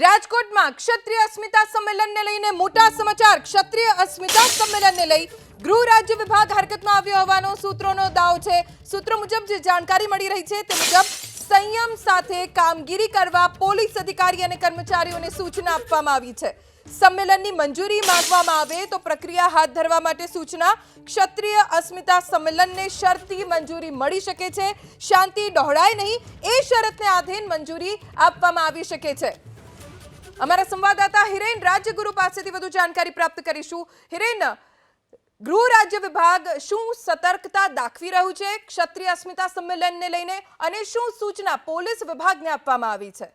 રાજકોટમાં ક્ષત્રિય અસ્મિતા સંમેલનને લઈને મોટા સમાચાર. ક્ષત્રિય અસ્મિતા સંમેલનને લઈ ગૃહ રાજ્ય વિભાગ હરકતમાં આવ્યો હોવાનો સૂત્રોનો દાવ છે. સૂત્રો મુજબ જે જાણકારી મળી રહી છે તે મુજબ સંયમ સાથે કામગીરી કરવા પોલીસ અધિકારી અને કર્મચારીઓને સૂચના આપવામાં આવી છે. સંમેલનની મંજૂરી માંગવામાં આવે તો પ્રક્રિયા હાથ ધરવા માટે સૂચના. ક્ષત્રિય અસ્મિતા સંમેલનને શરતી મંજૂરી મળી શકે છે. શાંતિ ડહોળાય નહીં. એ શરતને આધીન મંજૂરી આપવામાં આવી શકે છે. અમારા સંવાદદાતા હિરેન રાજ્યગુરુ પાસેથી વધુ જાણકારી પ્રાપ્ત કરીશું. હિરેન, ગૃહ રાજ્ય વિભાગ શું સતર્કતા દાખવી રહ્યું છે? ક્ષત્રિય અસ્મિતા સંમેલનને લઈને અને શું સૂચના પોલીસ વિભાગને આપવામાં આવી છે?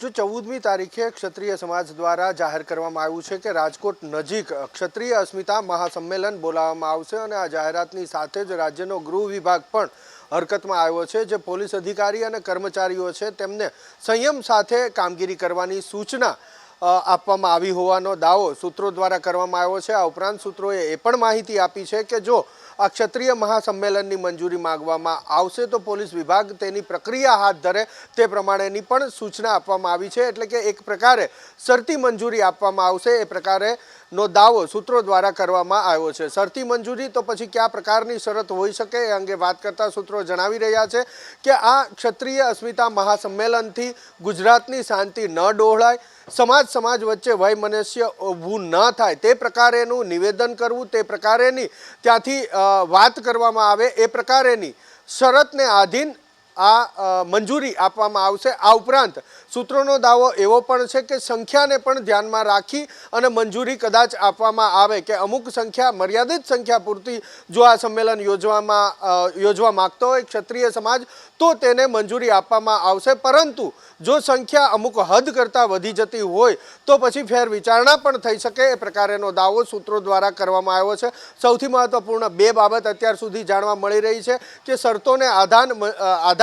જો ચૌદમી તારીખે ક્ષત્રિય સમાજ દ્વારા જાહેર કરવામાં આવ્યું છે કે રાજકોટ નજીક ક્ષત્રિય અસ્મિતા મહાસંમેલન બોલાવવામાં આવશે અને આ જાહેરાતની સાથે જ રાજ્યનો ગૃહ વિભાગ પણ હરકતમાં આવ્યો છે. જે પોલીસ અધિકારી અને કર્મચારીઓ છે તેમને સંયમ સાથે કામગીરી કરવાની સૂચના આપવામાં આવી હોવાનો દાવો સૂત્રો દ્વારા કરવામાં આવ્યો છે. આ ઉપરાંત સૂત્રોએ એ પણ માહિતી આપી છે કે જો આ ક્ષત્રિય મહાસંમેલનની મંજૂરી માંગવામાં આવશે તો પોલીસ વિભાગ તેની પ્રક્રિયા હાથ ધરે તે પ્રમાણેની પણ સૂચના આપવામાં આવી છે. એટલે કે એક પ્રકારે શરતી મંજૂરી આપવામાં આવશે, એ પ્રકારે નો દાવો સૂત્રો દ્વારા કરવામાં આવ્યો છે. શરતી મંજૂરી તો પછી કયા પ્રકારની શરત હોઈ શકે એ અંગે વાત કરતા સૂત્રો જણાવી રહ્યા છે કે આ ક્ષત્રિય અસ્મિતા મહાસંમેલનથી ગુજરાતની શાંતિ ન ડહોળાય સમાજ સમાજ વચ્ચે વય મનસ્ય ઊભું ન થાય. તે પ્રકારેનું નિવેદન કરવું, તે પ્રકારેની ત્યાંથી વાત કરવામાં આવે, એ પ્રકારેની શરતને આધીન આ મંજૂરી આપવામાં આવશે. આ ઉપરાંત સૂત્રોનો દાવો એવો પણ છે કે સંખ્યાને પણ ધ્યાનમાં રાખી અને મંજૂરી કદાચ આપવામાં આવે કે અમુક સંખ્યા મર્યાદિત સંખ્યા પૂરતી જો આ સંમેલન યોજવામાં યોજવા માંગતો હોય ક્ષત્રિય સમાજ તો તેને મંજૂરી આપવામાં આવશે. પરંતુ જો સંખ્યા અમુક હદ કરતાં વધી જતી હોય તો પછી ફેર વિચારણા પણ થઈ શકે. એ પ્રકારેનો દાવો સૂત્રો દ્વારા કરવામાં આવ્યો છે. સૌથી મહત્વપૂર્ણ બે બાબત અત્યાર સુધી જાણવા મળી રહી છે કે શરતોને આધાન અ,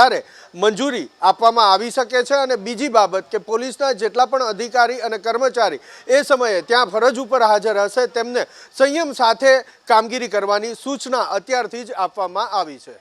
આધારે મંજૂરી આપવામાં આવી શકે છે અને બીજી બાબત કે પોલીસના જેટલા પણ અધિકારી અને કર્મચારી એ સમયે ત્યાં ફરજ ઉપર હાજર હશે તેમને સંયમ સાથે કામગીરી કરવાની સૂચના અત્યારથી જ આપવામાં આવી છે.